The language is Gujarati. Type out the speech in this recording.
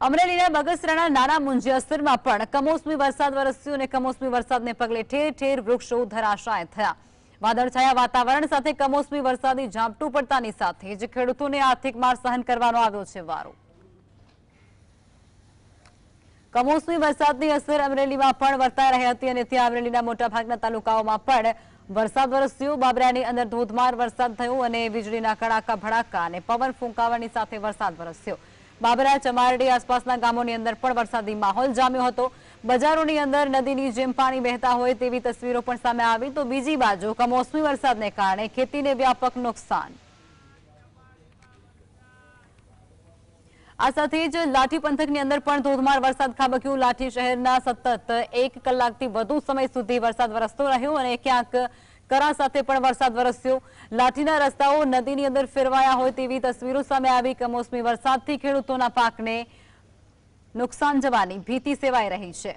અમરેલીના બગસરાના નાના મુંજિયાસરમાં પણ કમોસમી વરસાદ વરસ્યો અને કમોસમી વરસાદને પગલે ઠેર ઠેર વૃક્ષો ધરાશાય થયા. વાદળછાયા વાતાવરણ સાથે કમોસમી વરસાદી ઝાપટું પડતાની સાથે જ ખેડૂતોને આર્થિક માર સહન કરવાનો આવ્યો છે વારો. કમોસમી વરસાદની અસર અમરેલીમાં પણ વર્તાઈ રહી હતી અને ત્યાં અમરેલીના મોટાભાગના તાલુકાઓમાં પણ વરસાદ વરસ્યો. બાબરાની અંદર ધોધમાર વરસાદ થયો અને વીજળીના કડાકા ભડાકા અને પવન ફૂંકાવાની સાથે વરસાદ વરસ્યો. બાબરા ચમારડી આસપાસના ગામોની અંદર પણ વરસાદી માહોલ જામ્યો હતો. બજારોની અંદર નદીની જેમ પાણી વહેતા હોય તેવી તસવીરો પણ સામે આવી. તો બીજી બાજુ કમોસમી વરસાદને કારણે ખેતીને વ્યાપક નુકસાન. આ સાથે જ લાઠી પંથકની અંદર પણ ધોધમાર વરસાદ ખાબક્યો. લાઠી શહેરના સતત એક કલાકથી વધુ સમય સુધી વરસાદ વરસતો રહ્યો અને ક્યાંક કરા સાથે પણ વરસાદ વરસ્યો. લાઠીના રસ્તાઓ નદીની અંદર ફેરવાયા હોય તેવી તસવીરો સામે આવી. કમોસમી વરસાદથી ખેડૂતોના પાકને નુકસાન જવાની ભીતિ સેવાઈ રહી છે.